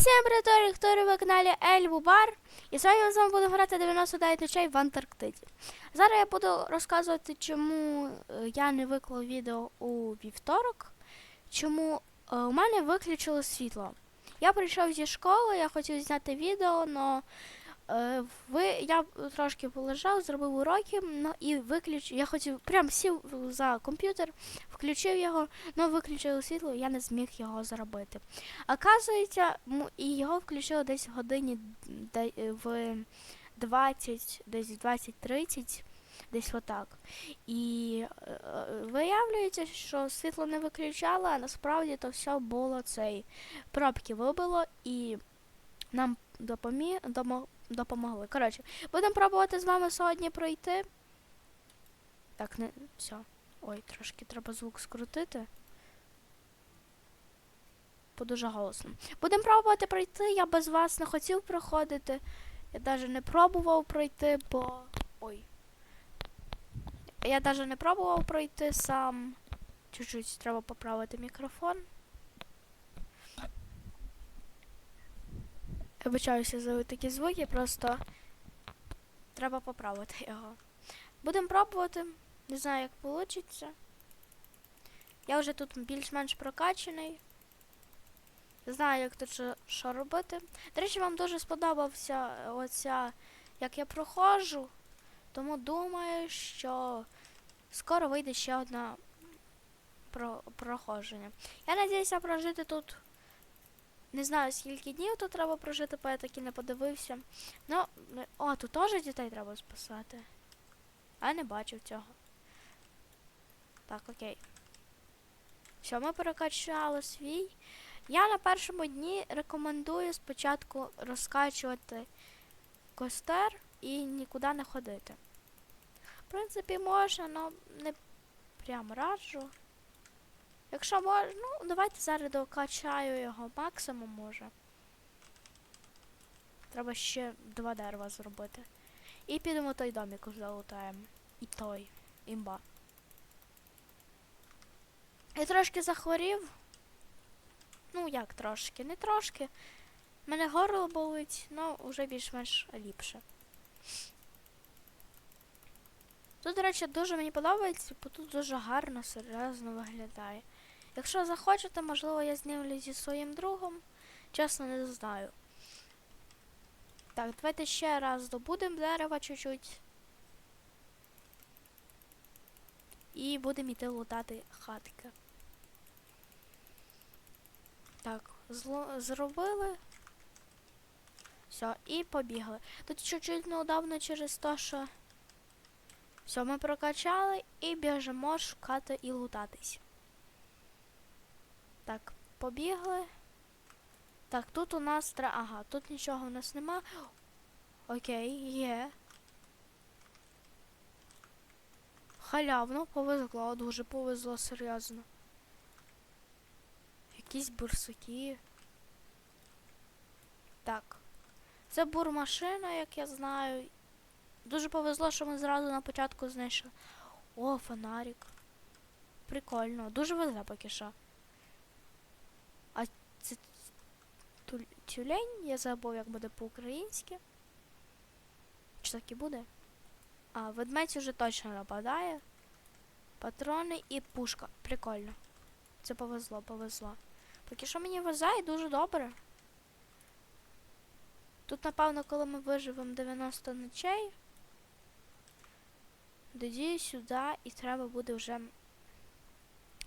всім привіт, хто ви каналі Ельву Бар. І сьогодні ми з вами будемо грати 99 ночей в Антарктиді. Зараз я буду розказувати, чому е, я не виклав відео у вівторок, чому е, у мене виключило світло. Я прийшов зі школи, я хотів зняти відео, але ви, я трошки полежав, зробив уроки ну, і виключив. Я хотів прям сів за комп'ютер, включив його, але виключило світло, я не зміг його зробити. Оказується, і його включили десь в годині е, в 20, десь 20-30, десь отак. І е, е, виявляється, що світло не виключало, а насправді то все було цей. Пробки вибило і нам допомі... допомогли. Коротше, будемо пробувати з вами сьогодні пройти. Так, не все. Ой, трошки треба звук скрутити. Бо дуже голосно. Будемо пробувати пройти. Я без вас не хотів проходити. Я навіть не пробував пройти, бо. Ой. Я навіть не пробував пройти сам. Чуть-чуть треба поправити мікрофон. Вибачаюся за такі звуки, просто треба поправити його. Будемо пробувати. Не знаю, як вийде. Я вже тут більш-менш прокачаний. Знаю, як тут що, робити. До речі, вам дуже сподобався е, оця, як я проходжу. Тому думаю, що скоро вийде ще одна про, проходження. Я надіюся прожити тут. Не знаю, скільки днів тут треба прожити, бо я таки не подивився. Ну, о, тут теж дітей треба спасати. А я не бачив цього. Так, окей. Все, ми перекачали свій. Я на першому дні рекомендую спочатку розкачувати костер і нікуди не ходити. В принципі, можна, але не прям раджу. Якщо можна, ну, давайте зараз докачаю його максимум може. Треба ще два дерева зробити. І підемо той домик залутаємо. І той. Імба. Я трошки захворів. Ну, як трошки, не трошки. Мене горло болить, ну вже більш-менш ліпше. Тут, до речі, дуже мені подобається, бо тут дуже гарно, серйозно виглядає. Якщо захочете, можливо, я знімлю зі своїм другом. Чесно, не знаю. Так, давайте ще раз добудемо дерева чуть-чуть. І будемо йти лутати хатки. Так, зло... зробили. Все, і побігли. Тут чуть-чуть неудобно через те, що. Все, ми прокачали і біжимо шукати і лутатись. Так, побігли. Так, тут у нас тра... Ага, тут нічого у нас нема. Окей, є. Халявно повезло, дуже повезло, серйозно. Якісь бурсуки. Так. Це бурмашина, як я знаю. Дуже повезло, що ми зразу на початку знайшли. О, фонарик. Прикольно. Дуже везе поки що. А це тюль- тюлень? Я забув, як буде по-українськи. Чи так і буде? А, ведмедь уже точно нападає. Патрони і пушка. Прикольно. Це повезло, повезло. Поки що мені везе і дуже добре. Тут, напевно, коли ми виживемо 90 ночей, тоді сюди і треба буде вже.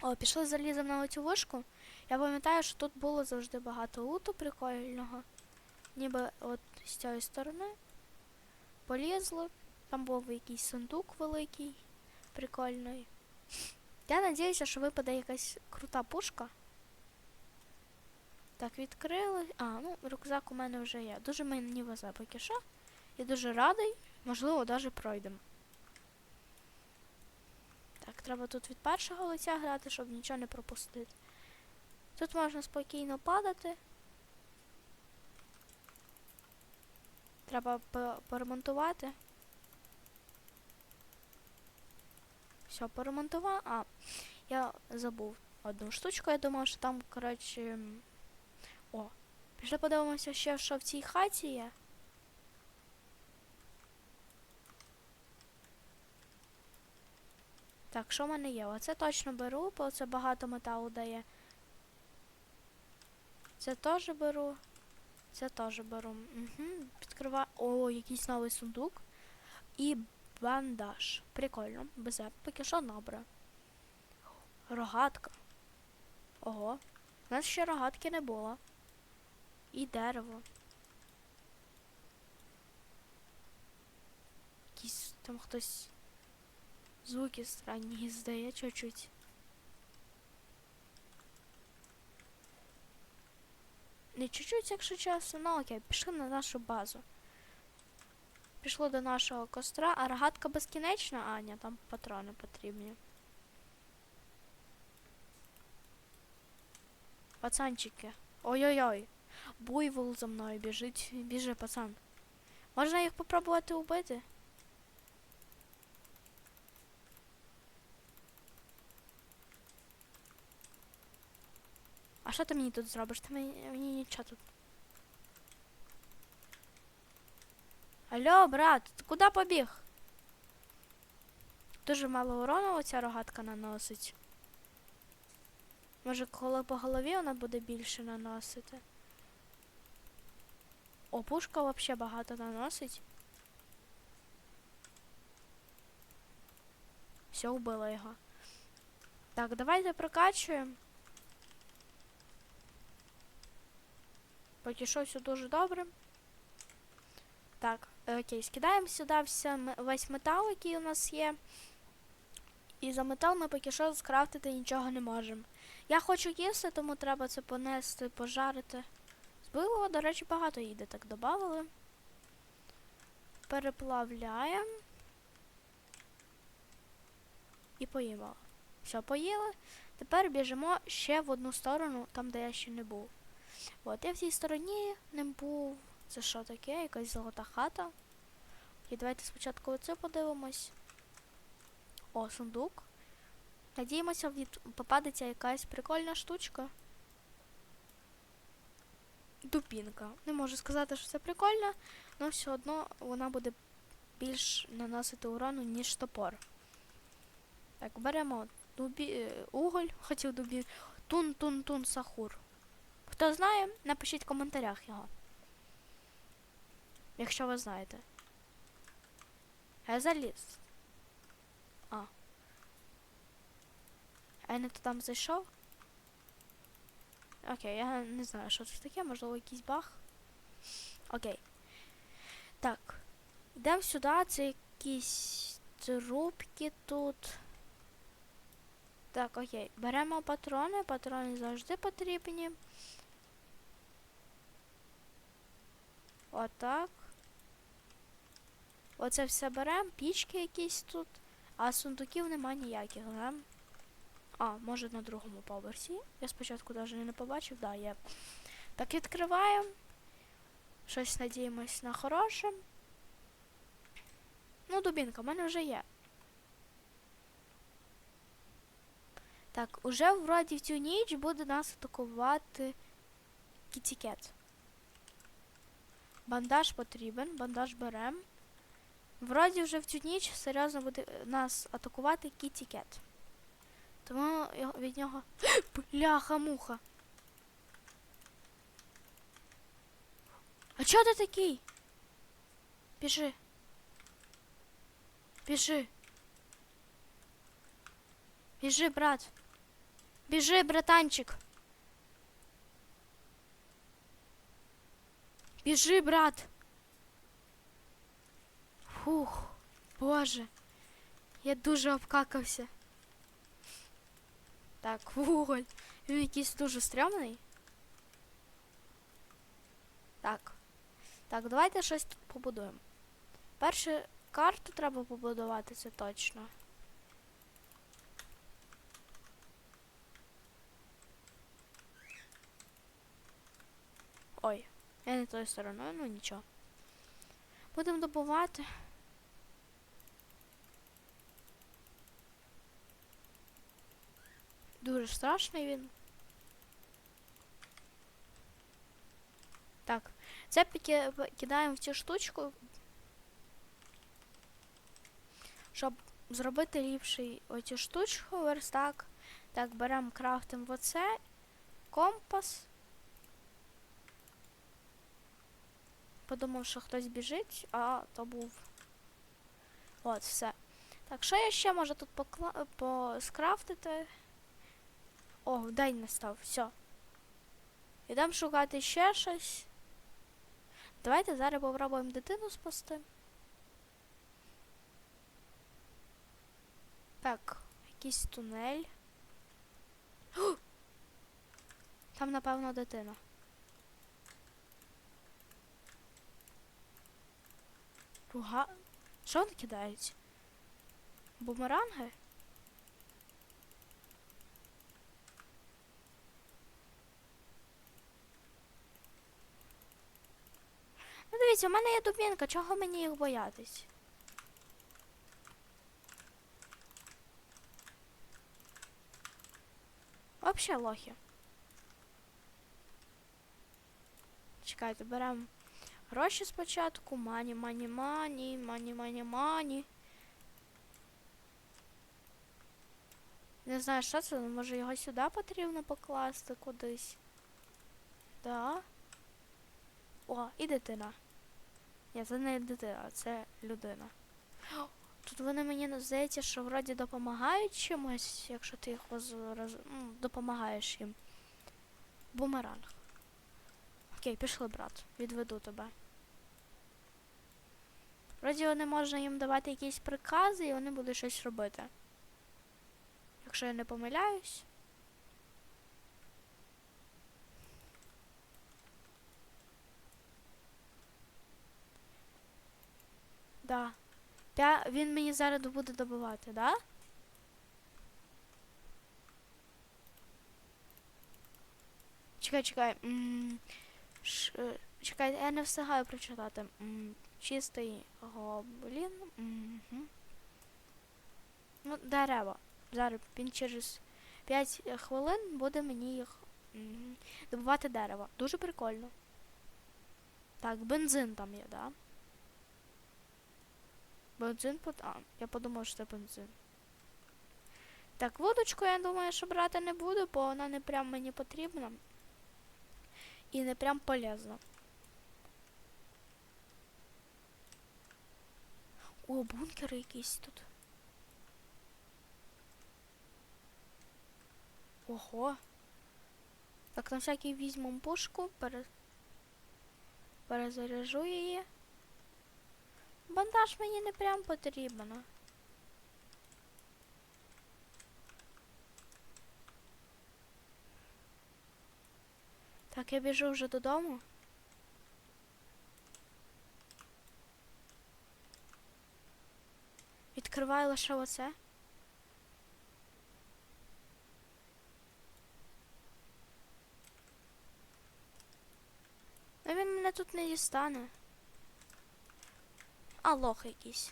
О, пішли заліземо на оцю вишку. Я пам'ятаю, що тут було завжди багато луту прикольного. Ніби от з цієї сторони. Полізли. Там був якийсь сундук великий, прикольний. Я надіюся, що випаде якась крута пушка. Так, відкрили. А, ну, рюкзак у мене вже є. Дуже мені везе поки що. Я дуже радий. Можливо, навіть пройдемо. Так, треба тут від першого лиця грати, щоб нічого не пропустити. Тут можна спокійно падати. Треба по- поремонтувати. Все, поремонтував. А, я забув одну штучку, я думав, що там, коротше. О, Пішли подивимося ще, що в цій хаті є. Так, що в мене є? Оце точно беру, бо це багато металу дає. Це теж беру. Це теж беру. Угу. Підкриваю. О, якийсь новий сундук. І бандаж. Прикольно. Безе. Поки що добре. Рогатка. Ого. У нас ще рогатки не було. І дерево. Якісь там хтось звуки странні здає чуть-чуть. Не чуть-чуть, якщо чесно, ну окей, пішли на нашу базу. Пішло до нашого костра, а рогатка безкінечна, Аня, там патрони потрібні. Пацанчики. Ой-ой-ой. Буйвол за мною біжить. Біжи, пацан. Можна їх попробувати убити? Що ти мені тут зробиш? Ти мені, мені нічого тут. Алло, брат, ти куди побіг? Дуже мало урону оця рогатка наносить. Може, коли по голові вона буде більше наносити. О, пушка взагалі багато наносить. Все, вбила його. Так, давайте прокачуємо. Поки що все дуже добре. Так, окей, скидаємо сюди весь метал, який у нас є. І за метал ми поки що скрафтити нічого не можемо. Я хочу їсти, тому треба це понести, пожарити. Збилого, до речі, багато їде, так додали. Переплавляємо. І поїмо. Все, поїли. Тепер біжимо ще в одну сторону, там, де я ще не був. От, я в цій стороні не був. Це що таке? Якась золота хата. І давайте спочатку оце подивимось. О, сундук. Надіємося, від... попадеться якась прикольна штучка. Дубінка. Не можу сказати, що це прикольно, але все одно вона буде більш наносити урону, ніж топор. Так, беремо дубі... уголь, хотів дубі. Тун-тун-тун сахур. Хто знає, напишіть в коментарях його. Якщо ви знаєте. Я заліз. А. А я не там зайшов? Окей, я не знаю, що це таке, можливо, якийсь баг. Окей. Так. Йдемо сюди, це якісь трубки тут. Так, окей. Беремо патрони, патрони завжди потрібні. Отак. Оце все беремо, пічки якісь тут, а сундуків нема ніяких, да? А, може на другому поверсі. Я спочатку навіть не побачив, да, є. Так, відкриваємо. Щось надіємось на хороше. Ну, дубінка, в мене вже є. Так, уже вроді в цю ніч буде нас атакувати кітікет. Бандаж потрібен, бандаж берем. Вроді вже в цю ніч серйозно буде е, нас атакувати кітікет. Тому від нього. Бляха-муха. А чого ти такий? Біжи. Біжи. Біжи, брат. Біжи, братанчик. Біжи, брат. Фух, боже. Я дуже обкакався. Так, вуголь. Він якийсь дуже стрьомний. Так. Так, давайте щось тут побудуємо. Перше карту треба побудувати, це точно. Ой, я не тою стороною, ну нічого. Будемо добувати. Дуже страшний він. Так, це кидаємо в цю штучку, щоб зробити ліпший оцю штучку, верстак. Так, беремо крафтим оце, компас. Подумав, що хтось біжить, а то був. От, все. Так, що я ще можу тут покла... поскрафтити? О, день настав, все. Ідемо шукати ще щось. Давайте зараз попробуємо дитину спасти. Так, якийсь тунель. Там, напевно, дитина. Руга. Що вони кидають? Бумеранги? Ну дивіться, у мене є дубінка, чого мені їх боятись? Вообще лохи. Чекайте, беремо гроші спочатку. Мані, мані, мані, мані, мані, мані. Не знаю, що це, може його сюди потрібно покласти кудись. Да. О, і дитина. Ні, це не дитина, це людина. Тут вони мені здається, що вроді допомагають чимось, якщо ти їх роз... роз... ну, допомагаєш їм. Бумеранг. Окей, пішли, брат. Відведу тебе. Вроді вони можна їм давати якісь прикази, і вони будуть щось робити. Якщо я не помиляюсь. Да. Пя... Він мені зараз буде добивати, да? Чекай, чекай. Ш- е, Чекай, я не встигаю прочитати. Чистий гоблін. Мгм. Ну, дерева. Зараз він через 5 хвилин буде мені їх мгм, добувати дерево. Дуже прикольно. Так, бензин там є, да? Бензин под... А, я подумав, що це бензин. Так, водочку, я думаю, що брати не буду, бо вона не прям мені потрібна. І не прям полезна. О, бункери якісь тут. Ого. Так, на всякий візьмемо пушку, пере... перезаряжу її. Бандаж мені не прям потрібен. Так, я біжу вже додому. Відкриваю лише оце. А він мене тут не дістане. А, лох якийсь.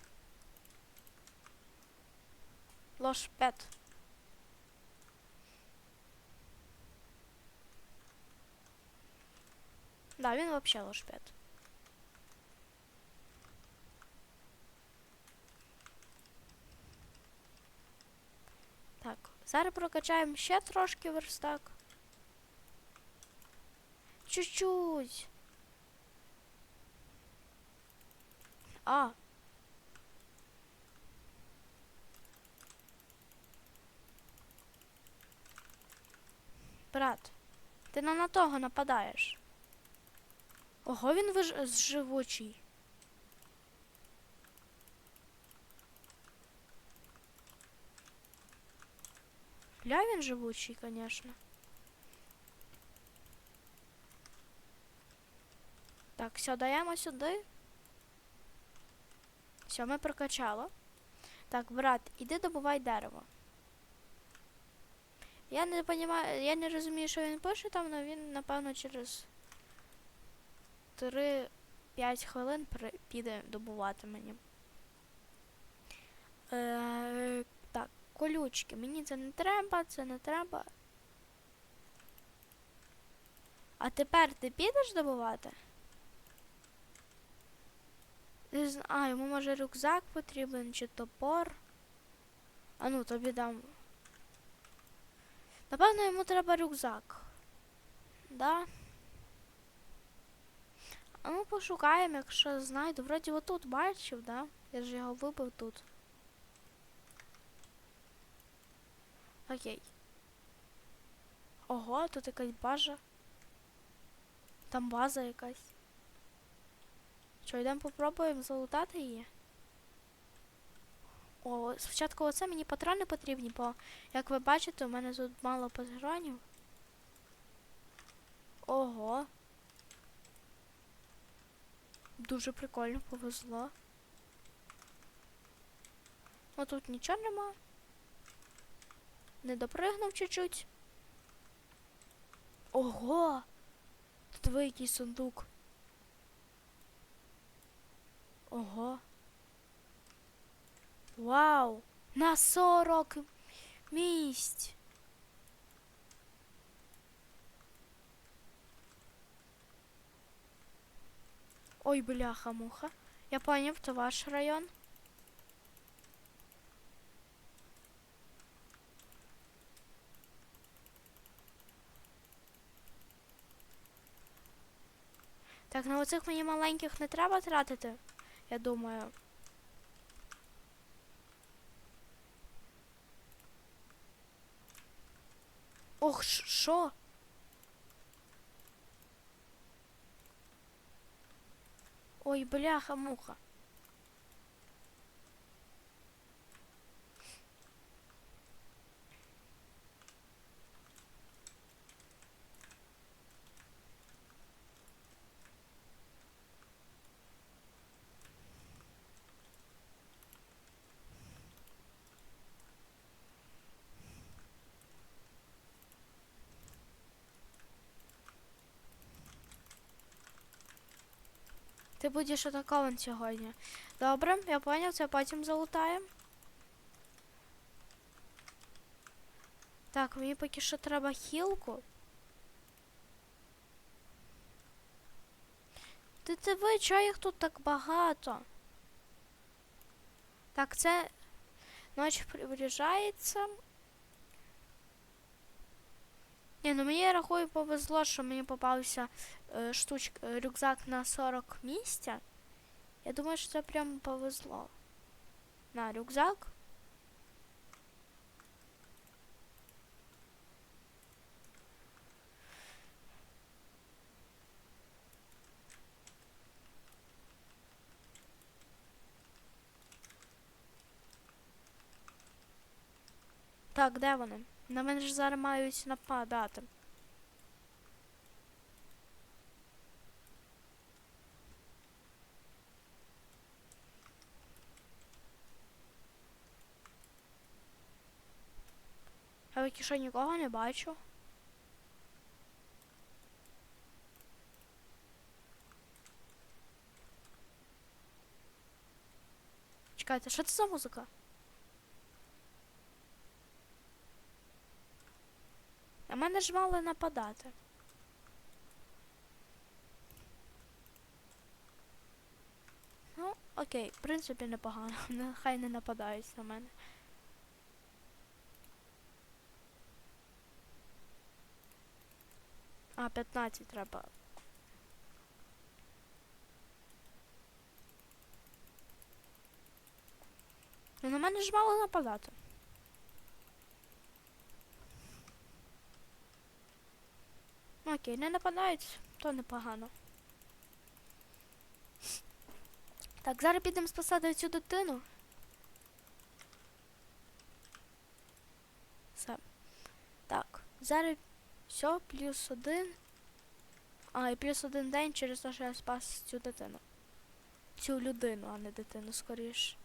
Лош пет. Да, він вообще лош пет. Так, зараз прокачаємо ще трошки верстак. Чуть-чуть. А. Брат, ти не на того нападаєш. Ого, він виж... живучий. Ля він живучий, конечно. Так, все, даємо сюди. Все, ми прокачало. Так, брат, іди добувай дерево. Я не понимаю, я не розумію, що він пише там, але він, напевно, через 3-5 хвилин піде добувати мені. Е, колючки. Мені це не треба, це не треба. А тепер ти підеш добувати? Не знаю, йому може рюкзак потрібен чи топор. А ну, тобі дам. Напевно, йому треба рюкзак. Да? А ну пошукаємо, якщо знайду. Вроді отут бачив, да? Я ж його вибив тут. Окей. Ого, тут якась база. Там база якась. Що, йдемо попробуємо залутати її? О, спочатку оце мені патрони потрібні, бо, як ви бачите, у мене тут мало патронів. Ого. Дуже прикольно повезло. Ну тут нічого нема. Не допригнув чуть-чуть. Ого! Тут великий сундук. Ого. Вау! На 40 місць. Ой, бляха-муха. Я поняв, то ваш район. Так, на оцих мені маленьких не треба тратити, я думаю. Ох, що? Ой, бляха-муха. Ти будеш атакован сьогодні. Добре, я поняв, це потім залутаємо. Так, мені поки що треба хілку. Ти диви, чого їх тут так багато? Так, це ночь приближається. Ні, ну мені я рахую повезло, що мені попався е, штуч, е, рюкзак на 40 місця. Я думаю, що це прям повезло. На рюкзак. Так, де вони? На мене ж зараз мають нападати. Я поки що нікого не бачу. Чекайте, що це за музика? Мене ж мали нападати. Ну, окей, в принципі, непогано. Нехай не нападають на мене. А, 15 треба. Ну, на мене ж мало нападати. Окей, не нападають, то непогано. Так, зараз підемо спасати цю дитину. Все. Так, зараз все, плюс один. А, і плюс один день через те, що я спас цю дитину. Цю людину, а не дитину, скоріш.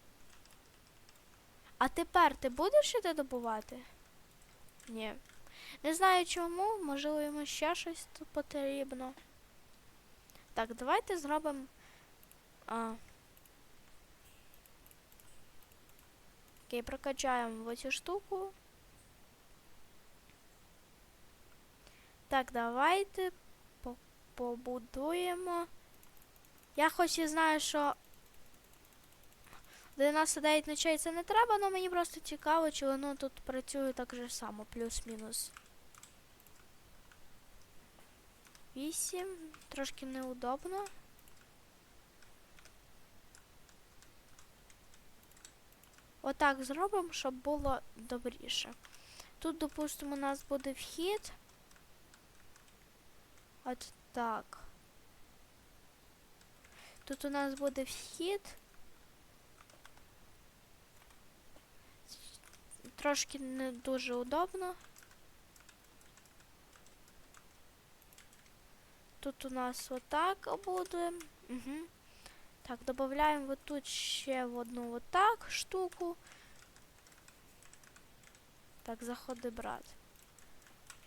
А тепер ти будеш іти добувати? Ні. Не знаю чому, можливо йому ще щось тут потрібно. Так, давайте зробимо. Окей, прокачаємо в цю штуку. Так, давайте по побудуємо. Я хоч і знаю, що 99 ночей це не треба, але мені просто цікаво, чи воно тут працює так же само, плюс-мінус. 8. Трошки неудобно. Отак зробимо, щоб було добріше. Тут, допустимо, у нас буде вхід. От так. Тут у нас буде вхід. Трошки не дуже удобно. Тут у нас отак буде. Угу. Так, додаємо вот тут ще в одну вот так штуку. Так, заходи, брат.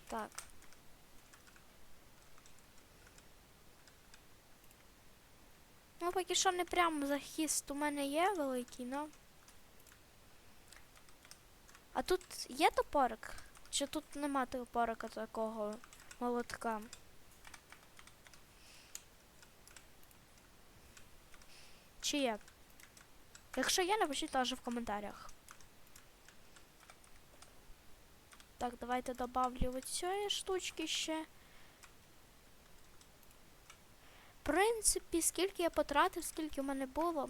Так. Ну, поки що не прямо захист у мене є великий, но. А тут є топорик? Чи тут нема топорика такого молотка? Чи є? Якщо є, напишіть теж в коментарях. Так, давайте добавлю от цієї штучки ще. В принципі, скільки я потратив, скільки в мене було.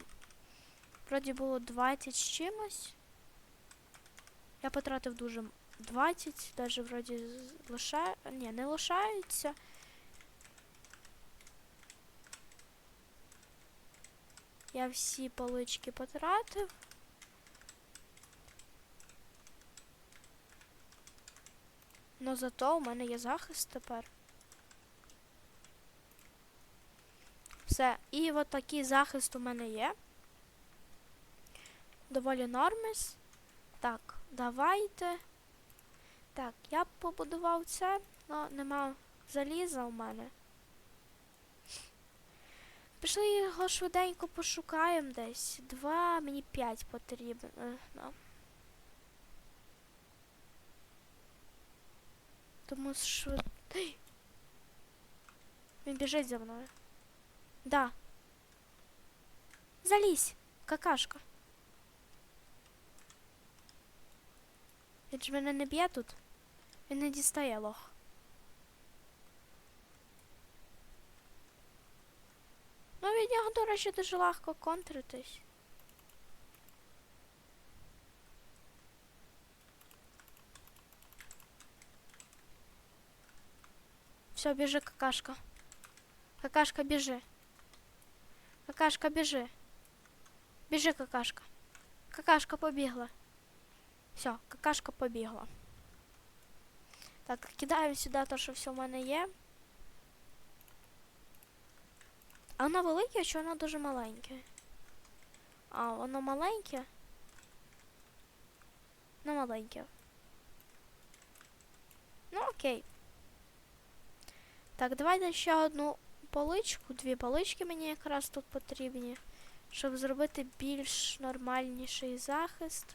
Вроді було 20 з чимось. Я потратив дуже 20, навіть вроді лишає. Ні, не лишається. Я всі полички потратив. Но зато у мене є захист тепер. Все. І от такий захист у мене є. Доволі нормис. Так, давайте. Так, я побудував це, але нема заліза у мене. Пішли його швиденько пошукаємо десь. Два, мені п'ять потрібно. Е, ну. Тому швид... Він біжить за мною. Да. Залізь, какашка. Він ж мене не б'є тут. Він не дістає лох. Ну від нього, до речі, дуже легко контритись. Все, біжи, какашка. Какашка, біжи. Какашка, біжи. Біжи, какашка. Какашка побігла. Все, какашка побігла. Так, кидаємо сюди те, що все в мене є. А воно велике, чи воно дуже маленьке? А, воно маленьке? Ну, маленьке. Ну, окей. Так, давайте ще одну поличку, дві полички мені якраз тут потрібні, щоб зробити більш нормальніший захист.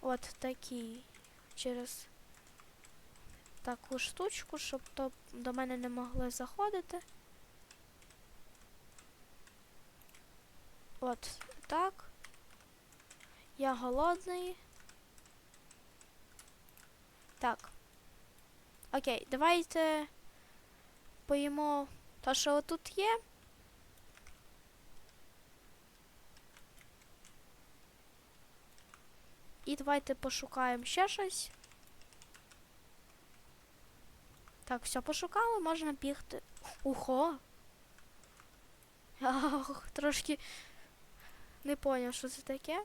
От такий через таку штучку, щоб то до мене не могли заходити. От так. Я голодний. Так. Окей, давайте поїмо те, що отут є. І давайте пошукаємо ще щось. Так, все пошукали, можна бігти. Ухо. Ах, трошки не поняв, що це таке.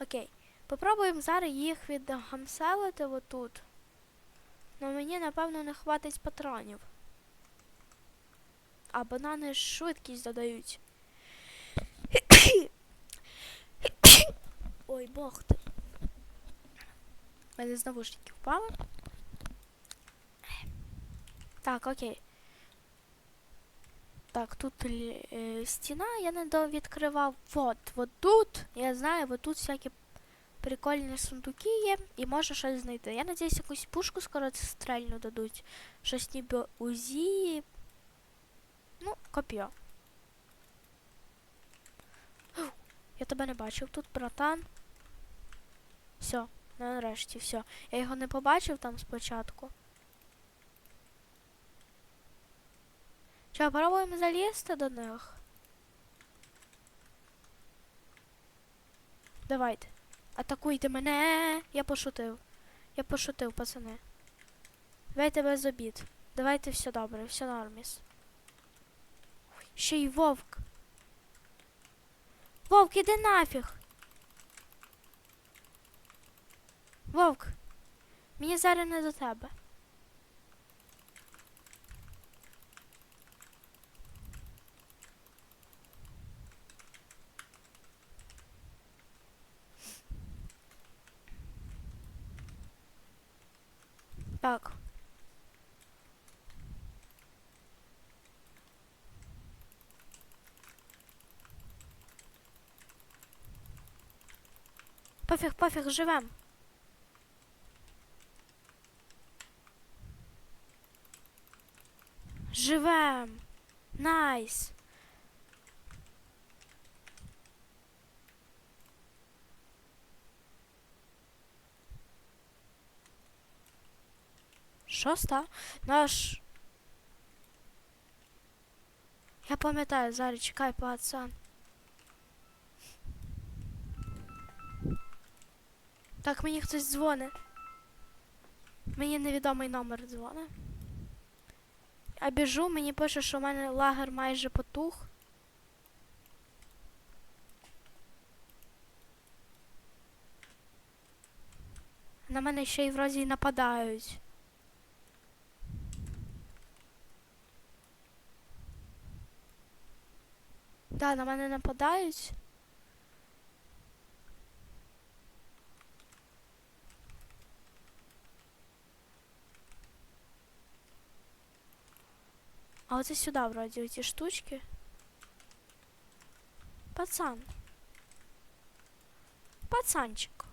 Окей. Попробуємо зараз їх відгамселити отут. Но мені, напевно, не хватить патронів. А банани швидкість додають. Ой, бог ти. У мене з навушників впали. Так, окей. Так, тут е, стіна, я не довідкривав. Вот, вот тут, я знаю, вот тут всякі прикольні сундуки є і можу щось знайти. Я надіюсь, якусь пушку скоро стрельну дадуть. Щось ніби УЗІ. Ну, коп'я. Я тебе не бачив тут, братан. Все, нарешті, все. Я його не побачив там спочатку. Що, пробуємо залізти до них? Давайте. Атакуйте мене. Я пошутив. Я пошутив, пацани. Давайте без обід. Давайте все добре, все норміс. Ще й вовк. Вовк, іди нафіг. Вовк. Мені зараз не до тебе. Так. Пофіг, пофіг, живем. Що ста? Наш. Я пам'ятаю, зараз чекай, пацан. Так, мені хтось дзвонить. Мені невідомий номер дзвонить. Я біжу, мені пише, що в мене лагер майже потух. На мене ще й вроді й нападають. Да, на мене нападають. А оце сюди вроді оці штучки. Пацан. Пацанчик.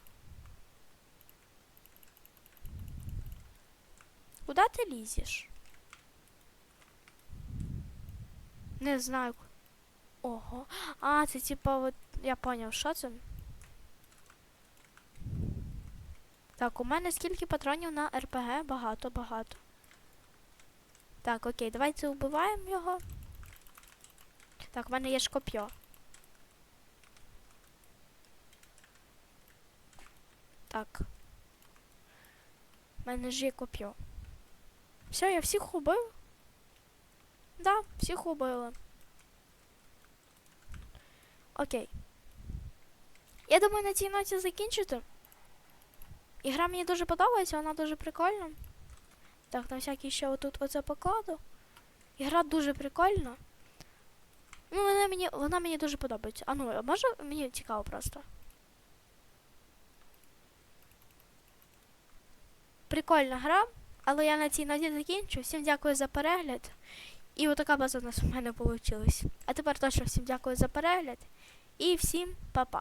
Куда ти лізеш? Не знаю. Ого. А, це типа от. Я поняв, що це? Так, у мене скільки патронів на РПГ? Багато, багато. Так, окей, давайте вбиваємо його. Так, в мене є ж коп'я. Так. У мене ж є коп'я. Все, я всіх убив? Да, всіх убили. Окей. Я думаю, на цій ноті закінчити. Ігра мені дуже подобається, вона дуже прикольна. Так, на всякий ще отут оце покладу. Ігра дуже прикольна. Ну, вона мені, вона мені дуже подобається. А ну, може мені цікаво просто. Прикольна гра, але я на цій ноті закінчу. Всім дякую за перегляд. І отака база у нас у мене вийшла. А тепер точно всім дякую за перегляд. І всім па-па.